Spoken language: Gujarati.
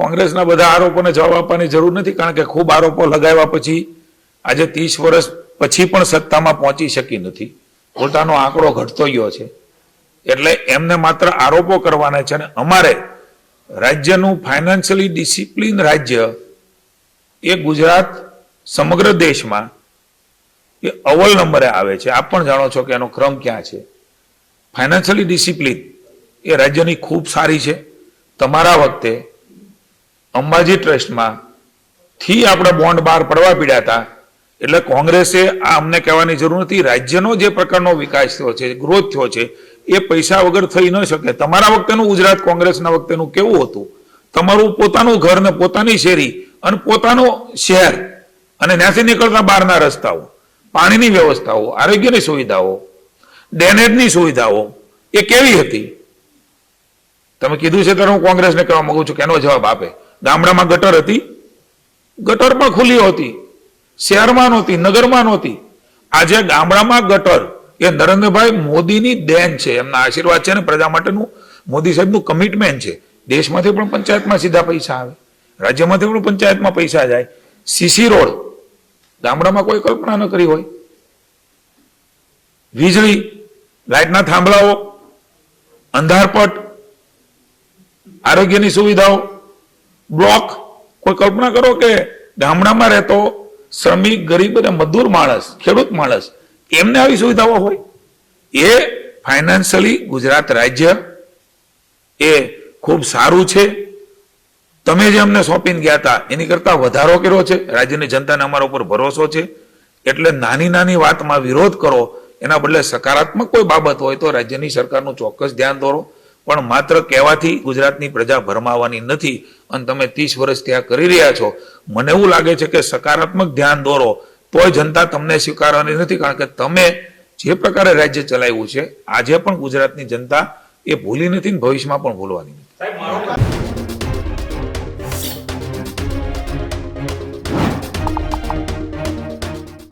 કોંગ્રેસના બધા આરોપોને જવાબ આપવાની જરૂર નથી, કારણ કે ખૂબ આરોપો લગાવ્યા પછી આજે ત્રીસ વર્ષ પછી પણ સત્તામાં પહોંચી શકી નથી. પોતાનો આંકડો ઘટતો ગયો છે. એટલે એમને માત્ર આરોપો કરવાના છે અને અમારે રાજ્યનું ફાઇનાન્શિયલી ડિસિપ્લિન રાજ્ય એ ગુજરાત સમગ્ર દેશમાં એ અવ્વલ નંબરે આવે છે. આપ પણ જાણો છો કે એનો ક્રમ ક્યાં છે. ફાઇનાન્શિયલી ડિસિપ્લિન એ રાજ્યની ખૂબ સારી છે. તમારા વખતે અંબાજી ટ્રસ્ટમાં થી આપણે બોન્ડ બહાર પડવા પીડ્યા હતા એટલે કોંગ્રેસે આ અમને કહેવાની જરૂર નથી. રાજ્યનો જે પ્રકારનો વિકાસ થયો છે ગ્રોથ થયો છે, એ પૈસા વગર થઈ ન શકે. તમારા વખતેનું ગુજરાત કોંગ્રેસના વખતેનું કેવું હતું? તમારું પોતાનું ઘર ને પોતાની શેરી અને પોતાનું શહેર અને ત્યાંથી નીકળતા બહારના રસ્તાઓ, પાણીની વ્યવસ્થાઓ, આરોગ્યની સુવિધાઓ ડેનેજની સુવિધાઓ, એ કેવી હતી? તમે કીધું છે ત્યારે હું કોંગ્રેસને કહેવા માંગુ છું કે એનો જવાબ આપે. ગામડામાં ગટર હતી. ગટર પણ ખુલ્લી હતી. શહેરમાં નહોતી, નગરમાં નહોતી. આજે ગામડામાં ગટર એ નરેન્દ્રભાઈ મોદીની દેન છે. એમના આશીર્વાદ છે ને પ્રજા માટેનું મોદી સાહેબનું કમિટમેન્ટ છે. દેશમાંથી પણ પંચાયતમાં સીધા પૈસા આવે. રાજ્યમાંથી પણ પંચાયતમાં પૈસા જાય. CC road. ગામડામાં કોઈ કલ્પના ન કરી હોય. વીજળી, લાઇટના થાંભલાઓ, અંધારપટ, આરોગ્યની સુવિધાઓ બ્લોક? કોઈ કલ્પના કરો કે ગામડામાં રહેતો શ્રમિક, ગરીબ અને મજૂર માણસ, ખેડૂત માણસ, એમને આવી સુવિધાઓ હોય? એ ફાઇનાન્શિયલી ગુજરાત રાજ્ય એ ખૂબ સારું છે. તમે જે અમને સોંપીને ગયા હતા, એની કરતા વધારો કર્યો છે. રાજ્યની જનતાને અમારા ઉપર ભરોસો છે. એટલે નાની નાની વાતમાં વિરોધ કરો. એના બદલે સકારાત્મક કોઈ બાબત હોય તો રાજ્યની સરકારનું ચોક્કસ ધ્યાન દોરો. પણ માત્ર કહેવાથી ગુજરાતની પ્રજા ભરમાવાની નથી અને તમે ત્રીસ વર્ષ ત્યાં કરી રહ્યા છો. મને એવું લાગે છે કે સકારાત્મક ધ્યાન દોરો, તોય જનતા તમને સ્વીકારવાની નથી, કારણ કે તમે જે પ્રકારે રાજ્ય ચલાવ્યું છે, આજે પણ ગુજરાતની જનતા એ ભૂલી નથી ને ભવિષ્યમાં પણ ભૂલવાની નથી.